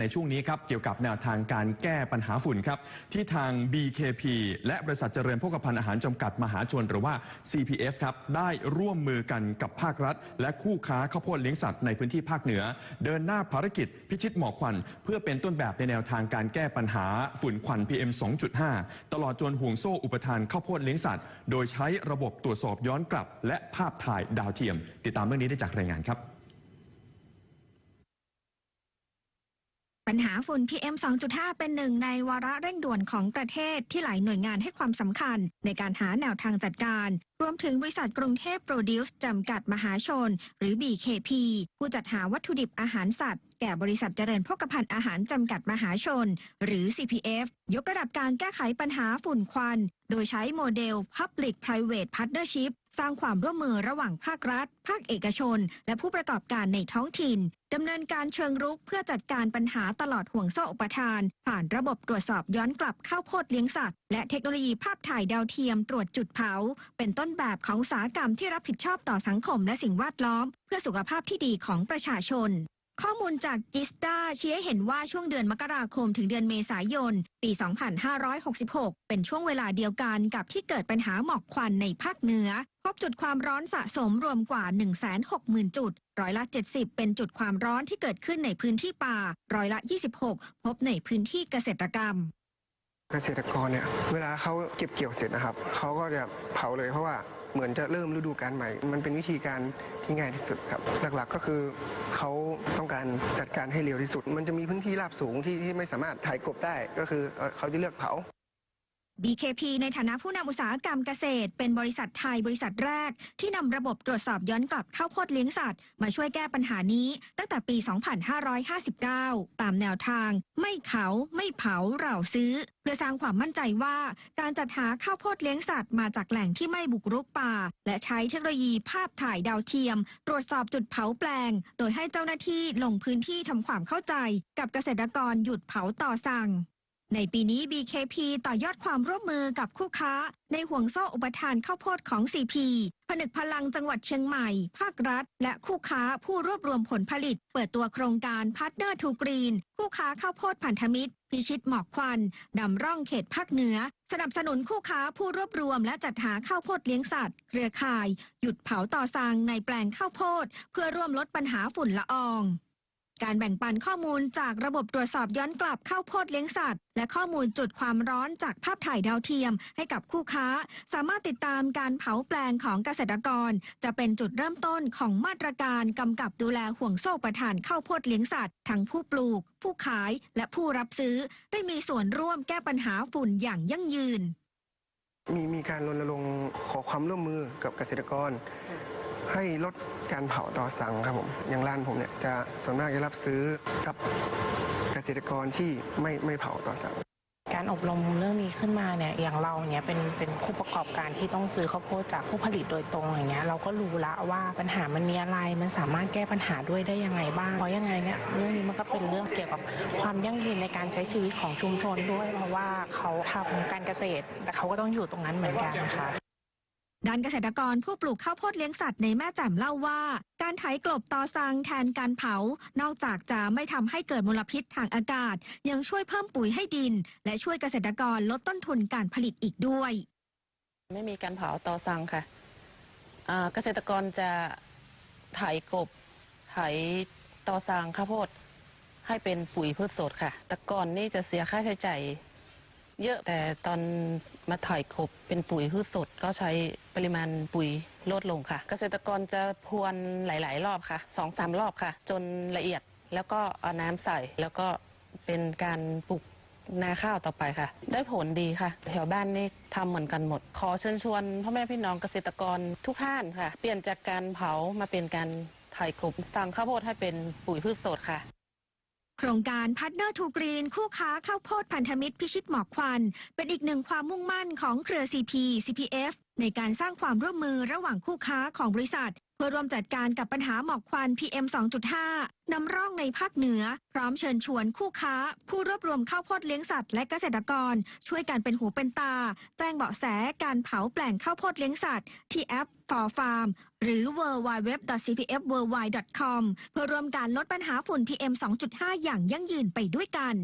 ในช่วงนี้ครับเกี่ยวกับแนวทางการแก้ปัญหาฝุ่นครับที่ทาง BKP และบริษัทเจริญโภคภัณฑ์อาหารจำกัดมหาชน หรือว่า CPF ครับได้ร่วมมือกันกับภาครัฐ และคู่ค้าข้าวโพดเลี้ยงสัตว์ในพื้นที่ภาคเหนือ เดินหน้าภารกิจพิชิตหมอกควัน เพื่อเป็นต้นแบบในแนวทางการแก้ปัญหาฝุ่นควัน PM 2.5 ตลอดจนห่วงโซ่อุปทานข้าวโพดเลี้ยงสัตว์ โดยใช้ระบบตรวจสอบย้อนกลับ และภาพถ่ายดาวเทียม ติดตามเรื่องนี้ได้จากรายงานครับ ปัญหาฝุ่น PM 2.5 เป็นหนึ่งในวาระเร่งด่วนของประเทศที่หลายหน่วยงานให้ความสำคัญ ในการหาแนวทางจัดการ รวมถึงบริษัทกรุงเทพโปรดิวส์จำกัดมหาชน หรือ BKP ผู้จัดหาวัตถุดิบอาหารสัตว์ แก่บริษัทเจริญพกพันธ์อาหารจำกัดมหาชน หรือ CPF ยกระดับการแก้ไขปัญหาฝุ่นควัน โดยใช้โมเดล Public Private Partnership สร้างความร่วมมือระหว่างภาครัฐ ภาคเอกชน และผู้ประกอบการในท้องถิ่นดำเนินการเชิงรุกเพื่อจัดการปัญหาตลอดห่วงโซ่อุปทาน ผ่านระบบตรวจสอบย้อนกลับข้าวโพดเลี้ยงสัตว์ และเทคโนโลยีภาพถ่ายดาวเทียมตรวจจุดเผา เป็นต้นแบบของอุตสาหกรรมที่รับผิดชอบต่อสังคมและสิ่งแวดล้อม เพื่อสุขภาพที่ดีของประชาชน ข้อมูลจากจิสตาชี้ให้เห็นว่าช่วงเดือนมกราคมถึงเดือนเมษายน ปี 2566 เป็นช่วงเวลาเดียวกันกับที่เกิดปัญหาหมอกควันในภาคเหนือ พบจุดความร้อนสะสมรวมกว่า 160,000 จุด ร้อยละ 70 เป็นจุดความร้อนที่เกิดขึ้นในพื้นที่ป่า ร้อยละ 26 พบในพื้นที่เกษตรกรรม เกษตรกรเนี่ยเวลาเขาเก็บเกี่ยวเสร็จนะครับเขาก็จะเผาเลยเพราะว่าเหมือนจะเริ่มฤดูกาลใหม่ มันเป็นวิธีการที่ง่ายที่สุดครับหลักๆก็คือเขาต้องการจัดการให้เร็วที่สุด มันจะมีพื้นที่ราบสูงที่ที่ไม่สามารถถ่ายกบได้ก็คือเขาจะเลือกเผา BKP ในฐานะผู้นำอุตสาหกรรมเกษตร เป็นบริษัทไทยบริษัทแรก ที่นำระบบตรวจสอบย้อนกลับข้าวโพดเลี้ยงสัตว์ มาช่วยแก้ปัญหานี้ตั้งแต่ปี 2559 ตามแนวทาง ไม่เขาไม่เผาเราซื้อ เพื่อสร้างความมั่นใจว่า การจัดหาข้าวโพดเลี้ยงสัตว์มาจากแหล่งที่ไม่บุกรุกป่า และใช้เทคโนโลยีภาพถ่ายดาวเทียม ตรวจสอบจุดเผาแปลง โดยให้เจ้าหน้าที่ลงพื้นที่ทำความเข้าใจ กับเกษตรกรหยุดเผาต่อสั่ง ในปีนี้ BKP ต่อยอดความร่วมมือกับคู่ค้า ในห่วงโซ่อุปทานข้าวโพดของ CP ผนึกพลังจังหวัดเชียงใหม่ ภาครัฐ และคู่ค้าผู้รวบรวมผลผลิต เปิดตัวโครงการ Partner to Green คู่ค้าข้าวโพดพันธมิตร พิชิตหมอกควันดำร่องเขตภาคเหนือ สนับสนุนคู่ค้าผู้รวบรวมและจัดหาข้าวโพดเลี้ยงสัตว์ เครือข่าย หยุดเผาต่อสั่งในแปลงข้าวโพด เพื่อร่วมลดปัญหาฝุ่นละออง การแบ่งปันข้อมูลจากระบบตรวจสอบย้อนกลับเข้าโพดเลี้ยงสัตว์ และข้อมูลจุดความร้อนจากภาพถ่ายดาวเทียม ให้กับคู่ค้า สามารถติดตามการเผาแปลงของเกษตรกร จะเป็นจุดเริ่มต้นของมาตรการกำกับดูแลห่วงโซ่ประทานข้าวโพดเลี้ยงสัตว์ ทั้งผู้ปลูก ผู้ขาย และผู้รับซื้อ ได้มีส่วนร่วมแก้ปัญหาฝุ่นอย่างยั่งยืน มีมีการรณรงค์ขอความร่วมมือกับเกษตรกร ให้ลดการเผาต่อสั่งครับผมอย่างร้านผมเนี่ยจะส่วนมากจะรับซื้อกับเกษตรกรที่ไม่ไม่เผาต่อสั่งการอบรมเรื่องนี้ขึ้นมาเนี่ยอย่างเราเนี่ยเป็นเป็นผู้ประกอบการที่ต้องซื้อข้าวโพดจากผู้ผลิตโดยตรงอย่างเงี้ยเราก็รู้ละว่าปัญหามันมีอะไรมันสามารถแก้ปัญหาด้วยได้ยังไงบ้างเพราะยังไงเนี่ยเรื่องนี้มันก็เป็นเรื่องเกี่ยวกับความยั่งยืนในการใช้ชีวิตของชุมชนด้วย เพราะว่าเขาทำการเกษตร แต่เขาก็ต้องอยู่ตรงนั้นเหมือนกันนะคะ ด้านเกษตรกรผู้ปลูกข้าวโพดเลี้ยงสัตว์ในแม่แจ่มเล่าว่า การไถกลบตอซังแทนการเผา นอกจากจะไม่ทำให้เกิดมลพิษทางอากาศ ยังช่วยเพิ่มปุ๋ยให้ดิน และช่วยเกษตรกรลดต้นทุนการผลิตอีกด้วย ไม่มีการเผาตอสั่งค่ะเกษตรกรจะไถกบไถตอสั่งข้าวโพดให้เป็นปุ๋ยพืชสดค่ะ แต่ก่อนนี่จะเสียค่าใช้จ่าย เยอะแต่ตอนมาถ่ายกบเป็นปุ๋ยพืชสดก็ใช้ปริมาณปุ๋ยลดลงค่ะ เกษตรกรจะพรวนหลาย ๆ รอบค่ะสองสามรอบค่ะ จนละเอียดแล้วก็เอาน้ำใส่แล้วก็เป็นการปลูกนาข้าวต่อไปค่ะ ได้ผลดีค่ะ แถวบ้านนี่ทำเหมือนกันหมด ขอเชิญชวนพ่อแม่พี่น้องเกษตรกรทุกท่านค่ะ เปลี่ยนจากการเผามาเป็นการถ่กบสั่งข้าวโพดให้เป็นปุ๋ยพืชสดค่ะ โครงการ Partner to Green คู่ค้าข้าวโพดพันธมิตรพิชิตหมอกควัน เป็นอีกหนึ่งความมุ่งมั่นของเครือ CP CPF ในการสร้างความร่วมมือระหว่างคู่ค้าของบริษัท พื่อร่วมจัดการกับปัญหาหมอกควัน PM 2.5 นำร่องในภาคเหนือ พร้อมเชิญชวนคู่ค้า ผู้รวบรวมข้าวโพดเลี้ยงสัตว์และเกษตรกร ช่วยกันเป็นหูเป็นตา แจ้งเบาะแสการเผาแปลงข้าวโพดเลี้ยงสัตว์ ที่แอป For Farm หรือ www.cpfworldwide.com เพื่อร่วมการลดปัญหาฝุ่น PM 2.5 อย่างยั่งยืนไปด้วยกัน